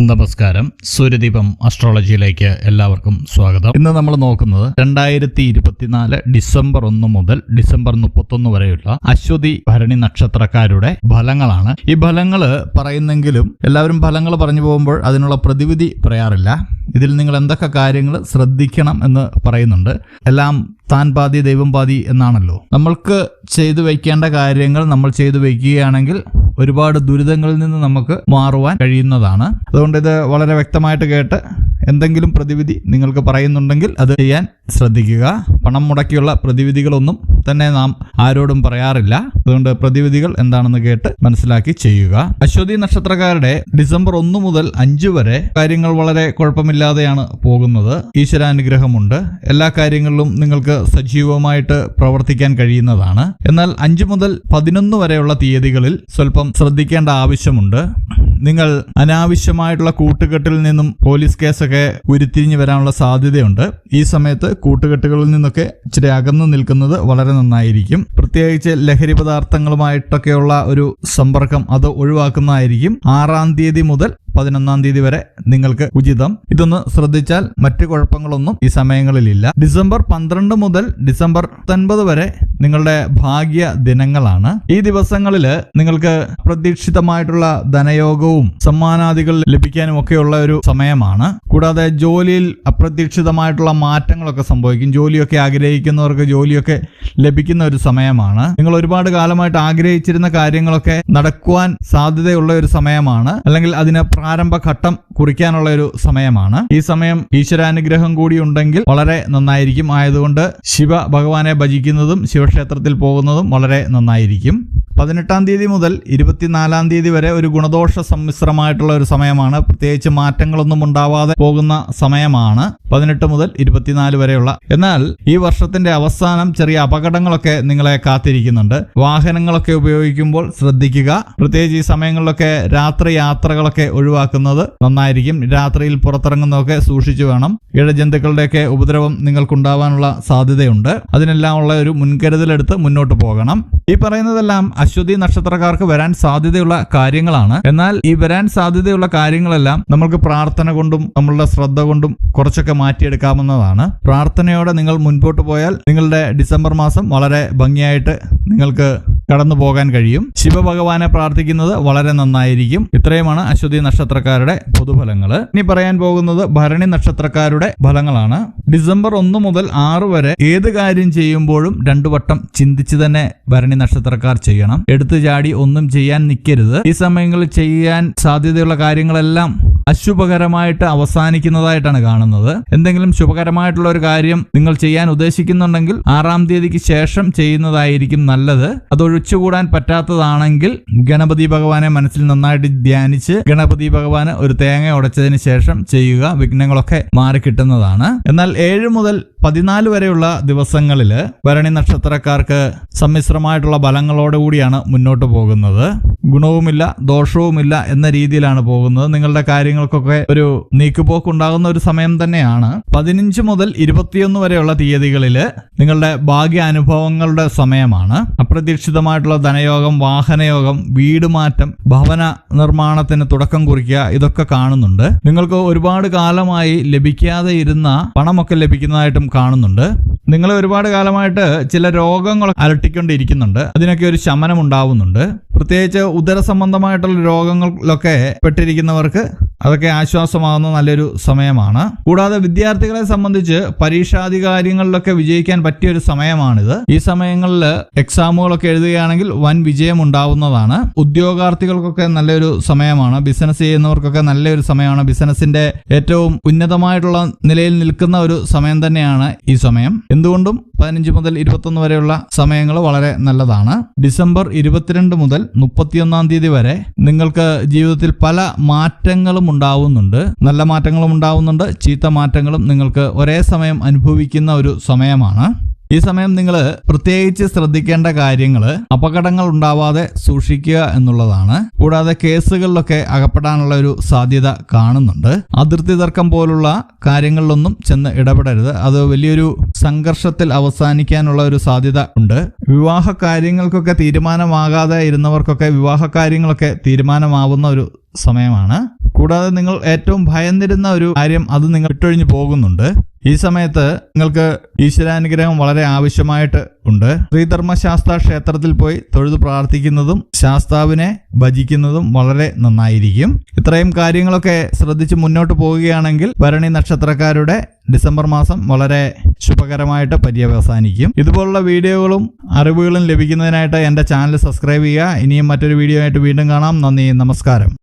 നമസ്കാരം. സൂര്യദീപം അസ്ട്രോളജിയിലേക്ക് എല്ലാവർക്കും സ്വാഗതം. ഇന്ന് നമ്മൾ നോക്കുന്നത് രണ്ടായിരത്തി ഇരുപത്തിനാല് ഡിസംബർ ഒന്ന് മുതൽ ഡിസംബർ മുപ്പത്തൊന്ന് വരെയുള്ള അശ്വതി ഭരണി നക്ഷത്രക്കാരുടെ ഫലങ്ങളാണ്. ഈ ഫലങ്ങൾ പറയുന്നെങ്കിലും എല്ലാവരും ഫലങ്ങൾ പറഞ്ഞു പോകുമ്പോൾ അതിനുള്ള പ്രതിവിധി പറയാറില്ല. ഇതിൽ നിങ്ങൾ എന്തൊക്കെ കാര്യങ്ങൾ ശ്രദ്ധിക്കണം എന്ന് പറയുന്നുണ്ട്. എല്ലാം താൻ പാതി ദൈവം പാതി എന്നാണല്ലോ. നമ്മൾക്ക് ചെയ്തു വയ്ക്കേണ്ട കാര്യങ്ങൾ നമ്മൾ ചെയ്തു വയ്ക്കുകയാണെങ്കിൽ ഒരുപാട് ദുരിതങ്ങളിൽ നിന്ന് നമുക്ക് മാറുവാൻ കഴിയുന്നതാണ്. അതുകൊണ്ട് ഇത് വളരെ വ്യക്തമായിട്ട് കേട്ട് എന്തെങ്കിലും പ്രതിവിധി നിങ്ങൾക്ക് പറയുന്നുണ്ടെങ്കിൽ അത് ചെയ്യാൻ ശ്രദ്ധിക്കുക. പണം മുടക്കിയുള്ള പ്രതിവിധികളൊന്നും തന്നെ നാം ആരോടും പറയാറില്ല. അതുകൊണ്ട് പ്രതിവിധികൾ എന്താണെന്ന് കേട്ട് മനസ്സിലാക്കി ചെയ്യുക. അശ്വതി നക്ഷത്രക്കാരുടെ ഡിസംബർ ഒന്ന് മുതൽ അഞ്ച് വരെ കാര്യങ്ങൾ വളരെ കുഴപ്പമില്ലാതെയാണ് പോകുന്നത്. ഈശ്വരാനുഗ്രഹമുണ്ട്. എല്ലാ കാര്യങ്ങളിലും നിങ്ങൾക്ക് സജീവമായിട്ട് പ്രവർത്തിക്കാൻ കഴിയുന്നതാണ്. എന്നാൽ അഞ്ച് മുതൽ പതിനൊന്ന് വരെയുള്ള തീയതികളിൽ സ്വല്പം ശ്രദ്ധിക്കേണ്ട ആവശ്യമുണ്ട്. നിങ്ങൾ അനാവശ്യമായിട്ടുള്ള കൂട്ടുകെട്ടിൽ നിന്നും പോലീസ് കേസൊക്കെ ഉരുത്തിരിഞ്ഞു വരാനുള്ള സാധ്യതയുണ്ട്. ഈ സമയത്ത് കൂട്ടുകെട്ടുകളിൽ നിന്നൊക്കെ ഇച്ചിരി അകന്നു നിൽക്കുന്നത് വളരെ നന്നായിരിക്കും. പ്രത്യേകിച്ച് ലഹരി പദാർത്ഥങ്ങളുമായിട്ടൊക്കെയുള്ള ഒരു സമ്പർക്കം അത് ഒഴിവാക്കുന്നതായിരിക്കും. ആറാം തീയതി മുതൽ പതിനൊന്നാം തീയതി വരെ നിങ്ങൾക്ക് ഉചിതം. ഇതൊന്ന് ശ്രദ്ധിച്ചാൽ മറ്റു കുഴപ്പങ്ങളൊന്നും ഈ സമയങ്ങളിലില്ല. ഡിസംബർ പന്ത്രണ്ട് മുതൽ ഡിസംബർ പത്തൊൻപത് വരെ നിങ്ങളുടെ ഭാഗ്യ ദിനങ്ങളാണ്. ഈ ദിവസങ്ങളിൽ നിങ്ങൾക്ക് അപ്രതീക്ഷിതമായിട്ടുള്ള ധനയോഗവും സമ്മാനാദികൾ ലഭിക്കാനും ഒക്കെയുള്ള ഒരു സമയമാണ്. കൂടാതെ ജോലിയിൽ അപ്രതീക്ഷിതമായിട്ടുള്ള മാറ്റങ്ങളൊക്കെ സംഭവിക്കും. ജോലിയൊക്കെ ആഗ്രഹിക്കുന്നവർക്ക് ജോലിയൊക്കെ ലഭിക്കുന്ന ഒരു സമയമാണ്. നിങ്ങൾ ഒരുപാട് കാലമായിട്ട് ആഗ്രഹിച്ചിരുന്ന കാര്യങ്ങളൊക്കെ നടക്കുവാൻ സാധ്യതയുള്ള ഒരു സമയമാണ്. അല്ലെങ്കിൽ അതിന് പ്രാരംഭഘട്ടം കുറിക്കാനുള്ള ഒരു സമയമാണ്. ഈ സമയം ഈശ്വരാനുഗ്രഹം കൂടി ഉണ്ടെങ്കിൽ വളരെ നന്നായിരിക്കും. ആയതുകൊണ്ട് ശിവ ഭഗവാനെ ഭജിക്കുന്നതും ശിവക്ഷേത്രത്തിൽ പോകുന്നതും വളരെ നന്നായിരിക്കും. പതിനെട്ടാം തീയതി മുതൽ ഇരുപത്തിനാലാം തീയതി വരെ ഒരു ഗുണദോഷ സമ്മിശ്രമായിട്ടുള്ള ഒരു സമയമാണ്. പ്രത്യേകിച്ച് മാറ്റങ്ങളൊന്നും ഉണ്ടാവാതെ പോകുന്ന സമയമാണ് പതിനെട്ട് മുതൽ ഇരുപത്തിനാല് വരെയുള്ള. എന്നാൽ ഈ വർഷത്തിന്റെ അവസാനം ചെറിയ അപകടങ്ങളൊക്കെ നിങ്ങളെ കാത്തിരിക്കുന്നുണ്ട്. വാഹനങ്ങളൊക്കെ ഉപയോഗിക്കുമ്പോൾ ശ്രദ്ധിക്കുക. പ്രത്യേകിച്ച് ഈ സമയങ്ങളിലൊക്കെ രാത്രി യാത്രകളൊക്കെ ഒഴിവാക്കുന്നത് നന്നായിരിക്കും. രാത്രിയിൽ പുറത്തിറങ്ങുന്നതൊക്കെ സൂക്ഷിച്ചു വേണം. ഇഴജന്തുക്കളുടെയൊക്കെ ഉപദ്രവം നിങ്ങൾക്കുണ്ടാവാനുള്ള സാധ്യതയുണ്ട്. അതിനെല്ലാം ഉള്ള ഒരു മുൻകരുതലെടുത്ത് മുന്നോട്ട് പോകണം. ഈ പറയുന്നതെല്ലാം അശ്വതി നക്ഷത്രക്കാർക്ക് വരാൻ സാധ്യതയുള്ള കാര്യങ്ങളാണ്. എന്നാൽ ഈ വരാൻ സാധ്യതയുള്ള കാര്യങ്ങളെല്ലാം നമ്മൾക്ക് പ്രാർത്ഥന കൊണ്ടും നമ്മളുടെ ശ്രദ്ധ കൊണ്ടും കുറച്ചൊക്കെ മാറ്റിയെടുക്കാമെന്നതാണ് പ്രാർത്ഥനയോടെ നിങ്ങൾ മുൻപോട്ട് പോയാൽ നിങ്ങളുടെ ഡിസംബർ മാസം വളരെ ഭംഗിയായിട്ട് നിങ്ങൾക്ക് കടന്നു പോകാൻ കഴിയും. ശിവഭഗവാനെ പ്രാർത്ഥിക്കുന്നത് വളരെ നന്നായിരിക്കും. ഇത്രയുമാണ് അശ്വതി നക്ഷത്രക്കാരുടെ പൊതുഫലങ്ങൾ ഇനി പറയാൻ പോകുന്നത് ഭരണി നക്ഷത്രക്കാരുടെ ഫലങ്ങളാണ്. ഡിസംബർ ഒന്ന് മുതൽ ആറ് വരെ ഏത് കാര്യം ചെയ്യുമ്പോഴും രണ്ടു വട്ടം ചിന്തിച്ച് തന്നെ ഭരണി നക്ഷത്രക്കാർ ചെയ്യണം. എടുത്തു ചാടി ഒന്നും ചെയ്യാൻ നിൽക്കരുത് ഈ സമയങ്ങളിൽ ചെയ്യാൻ സാധ്യതയുള്ള കാര്യങ്ങളെല്ലാം അശുഭകരമായിട്ട് അവസാനിക്കുന്നതായിട്ടാണ് കാണുന്നത്. എന്തെങ്കിലും ശുഭകരമായിട്ടുള്ള ഒരു കാര്യം നിങ്ങൾ ചെയ്യാൻ ഉദ്ദേശിക്കുന്നുണ്ടെങ്കിൽ ആറാം തീയതിക്ക് ശേഷം ചെയ്യുന്നതായിരിക്കും നല്ലത്. അത് ഒഴിച്ചുകൂടാൻ പറ്റാത്തതാണെങ്കിൽ ഗണപതി ഭഗവാനെ മനസ്സിൽ നന്നായിട്ട് ധ്യാനിച്ച് ഗണപതി ഭഗവാന് ഒരു തേങ്ങ ഉടച്ചതിന് ശേഷം ചെയ്യുക വിഘ്നങ്ങളൊക്കെ മാറി കിട്ടുന്നതാണ്. എന്നാൽ ഏഴ് മുതൽ പതിനാല് വരെയുള്ള ദിവസങ്ങളിൽ ഭരണി നക്ഷത്രക്കാർക്ക് സമ്മിശ്രമായിട്ടുള്ള ബലങ്ങളോടുകൂടിയാണ് മുന്നോട്ട് പോകുന്നത്. ഗുണവുമില്ല ദോഷവുമില്ല എന്ന രീതിയിലാണ് പോകുന്നത്. നിങ്ങളുടെ കാര്യങ്ങൾക്കൊക്കെ ഒരു നീക്കുപോക്ക് ഉണ്ടാകുന്ന ഒരു സമയം തന്നെയാണ്. പതിനഞ്ച് മുതൽ ഇരുപത്തിയൊന്ന് വരെയുള്ള തീയതികളിൽ നിങ്ങളുടെ ഭാഗ്യ അനുഭവങ്ങളുടെ സമയമാണ്. അപ്രതീക്ഷിതമായിട്ടുള്ള ധനയോഗം വാഹനയോഗം വീട് മാറ്റം ഭവന നിർമ്മാണത്തിന് തുടക്കം കുറിക്കുക ഇതൊക്കെ കാണുന്നുണ്ട്. നിങ്ങൾക്ക് ഒരുപാട് കാലമായി ലഭിക്കാതെ ഇരുന്ന പണമൊക്കെ ലഭിക്കുന്നതായിട്ടും കാണുന്നുണ്ട്. നിങ്ങൾ ഒരുപാട് കാലമായിട്ട് ചില രോഗങ്ങൾ അലട്ടിക്കൊണ്ടിരിക്കുന്നുണ്ട്. അതിനൊക്കെ ഒരു ശമനം ഉണ്ടാവുന്നുണ്ട് പ്രത്യേകിച്ച് ഉദര സംബന്ധമായിട്ടുള്ള രോഗങ്ങളിലൊക്കെ പെട്ടിരിക്കുന്നവർക്ക് അതൊക്കെ ആശ്വാസമാകുന്ന നല്ലൊരു സമയമാണ്. കൂടാതെ വിദ്യാർത്ഥികളെ സംബന്ധിച്ച് പരീക്ഷാധികാരികളിലൊക്കെ വിജയിക്കാൻ പറ്റിയ ഒരു സമയമാണിത്. ഈ സമയങ്ങളിൽ എക്സാമുകളൊക്കെ എഴുതുകയാണെങ്കിൽ വൻ വിജയം ഉണ്ടാവുന്നതാണ് ഉദ്യോഗാർത്ഥികൾക്കൊക്കെ നല്ലൊരു സമയമാണ്. ബിസിനസ് ചെയ്യുന്നവർക്കൊക്കെ നല്ലൊരു സമയമാണ്. ബിസിനസിന്റെ ഏറ്റവും ഉന്നതമായിട്ടുള്ള നിലയിൽ നിൽക്കുന്ന ഒരു സമയം തന്നെയാണ് ഈ സമയം. എന്തുകൊണ്ടും പതിനഞ്ച് മുതൽ ഇരുപത്തൊന്ന് വരെയുള്ള സമയങ്ങൾ വളരെ നല്ലതാണ്. ഡിസംബർ ഇരുപത്തിരണ്ട് മുതൽ മുപ്പത്തിയൊന്നാം തീയതി വരെ നിങ്ങൾക്ക് ജീവിതത്തിൽ പല മാറ്റങ്ങളും ഉണ്ടാവുന്നുണ്ട്. നല്ല മാറ്റങ്ങളും ഉണ്ടാവുന്നുണ്ട്. ചീത്ത മാറ്റങ്ങളും നിങ്ങൾക്ക് ഒരേ സമയം അനുഭവിക്കുന്ന ഒരു സമയമാണ്. ഈ സമയം നിങ്ങൾ പ്രത്യേകിച്ച് ശ്രദ്ധിക്കേണ്ട കാര്യങ്ങൾ അപകടങ്ങൾ ഉണ്ടാവാതെ സൂക്ഷിക്കുക എന്നുള്ളതാണ്. കൂടാതെ കേസുകളിലൊക്കെ അകപ്പെടാനുള്ള ഒരു സാധ്യത കാണുന്നുണ്ട്. അതിർത്തി തർക്കം പോലുള്ള കാര്യങ്ങളിലൊന്നും ചെന്ന് ഇടപെടരുത്. അത് വലിയൊരു സംഘർഷത്തിൽ അവസാനിക്കാനുള്ള ഒരു സാധ്യത ഉണ്ട്. വിവാഹ കാര്യങ്ങൾക്കൊക്കെ തീരുമാനമാകാതെ ഇരുന്നവർക്കൊക്കെ വിവാഹ കാര്യങ്ങളൊക്കെ തീരുമാനമാവുന്ന ഒരു സമയമാണ്. കൂടാതെ നിങ്ങൾ ഏറ്റവും ഭയന്നിരുന്ന ഒരു കാര്യം അത് നിങ്ങൾ വിട്ടൊഴിഞ്ഞു പോകുന്നുണ്ട്. ഈ സമയത്ത് നിങ്ങൾക്ക് ഈശ്വരാനുഗ്രഹം വളരെ ആവശ്യമായിട്ട് ഉണ്ട്. ശ്രീധർമ്മശാസ്ത്ര ക്ഷേത്രത്തിൽ പോയി തൊഴുത് പ്രാർത്ഥിക്കുന്നതും ശാസ്താവിനെ ഭജിക്കുന്നതും വളരെ നന്നായിരിക്കും. ഇത്രയും കാര്യങ്ങളൊക്കെ ശ്രദ്ധിച്ച് മുന്നോട്ട് പോവുകയാണെങ്കിൽ ഭരണി നക്ഷത്രക്കാരുടെ ഡിസംബർ മാസം വളരെ ശുഭകരമായിട്ട് പര്യവസാനിക്കും. ഇതുപോലുള്ള വീഡിയോകളും അറിവുകളും ലഭിക്കുന്നതിനായിട്ട് എന്റെ ചാനൽ സബ്സ്ക്രൈബ് ചെയ്യുക. ഇനിയും മറ്റൊരു വീഡിയോ ആയിട്ട് വീണ്ടും കാണാം. നന്ദി നമസ്കാരം.